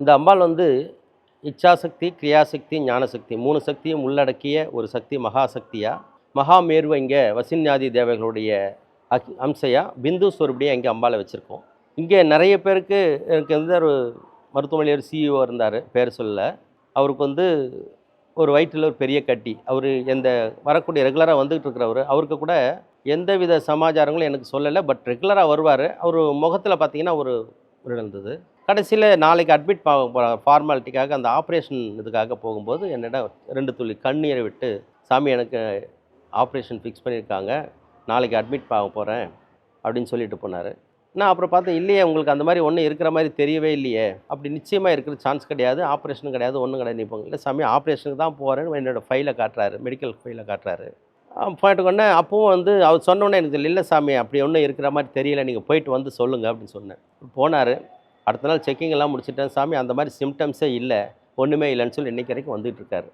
இந்த அம்பாள் வந்து இச்சாசக்தி கிரியாசக்தி ஞானசக்தி மூணு சக்தியும் உள்ளடக்கிய ஒரு சக்தி மகாசக்தியா? மகாமேருவை இங்கே வசின்யாதி தேவைகளுடைய அக் அம்சையா? பிந்து ஸ்வரூபடியாக இங்கே அம்பாளை வச்சுருக்கோம். இங்கே நிறைய பேருக்கு எனக்கு வந்து ஒரு மருத்துவமனையில் சிஇஓ இருந்தார் பேர் சொல்ல அவருக்கு வந்து ஒரு வயிற்றில் ஒரு பெரிய கட்டி. அவர் எந்த வரக்கூடிய ரெகுலராக வந்துகிட்டு இருக்கிறவர் அவருக்கு கூட எந்த வித சமாச்சாரங்களும் எனக்கு சொல்லலை. பட் ரெகுலராக வருவார். அவர் முகத்தில் பார்த்தீங்கன்னா ஒரு இருந்தது கடைசியில் நாளைக்கு அட்மிட் ஃபார்மாலிட்டிக்காக அந்த ஆப்ரேஷன் இதுக்காக போகும்போது என்னிடம் ரெண்டு துளி கண்ணீரை விட்டு சாமி எனக்கு ஆப்ரேஷன் ஃபிக்ஸ் பண்ணியிருக்காங்க நாளைக்கு அட்மிட் ஆக போகிறேன் அப்படின்னு சொல்லிட்டு போனார். நான் அப்புறம் பார்த்தேன் இல்லையே உங்களுக்கு அந்த மாதிரி ஒன்றும் இருக்கிற மாதிரி தெரியவே இல்லையே. அப்படி நிச்சயமாக இருக்கிற சான்ஸ் கிடையாது ஆப்ரேஷன் கிடையாது ஒன்றும் கிடையாது. நீ போங்க. இல்லை சாமி ஆப்ரேஷனுக்கு தான் போகிறேன்னு என்னோடய ஃபைலை காட்டுறாரு மெடிக்கல் ஃபைலை காட்டுறாரு. போயிட்டு கொண்டே அப்பவும் வந்து அவர் சொன்னோன்னே எனக்கு இல்லை சாமி அப்படி ஒன்றும் இருக்கிற மாதிரி தெரியல நீங்கள் போயிட்டு வந்து சொல்லுங்கள் அப்படின்னு சொன்னேன். போனார். அடுத்த நாள் செக்கிங் எல்லாம் முடிச்சுட்டேன். சாமி அந்த மாதிரி சிம்டம்ஸே இல்லை. ஒன்றுமே இல்லைன்னு சொல்லி இன்றைக்கி வரைக்கும் வந்துகிட்ருக்காரு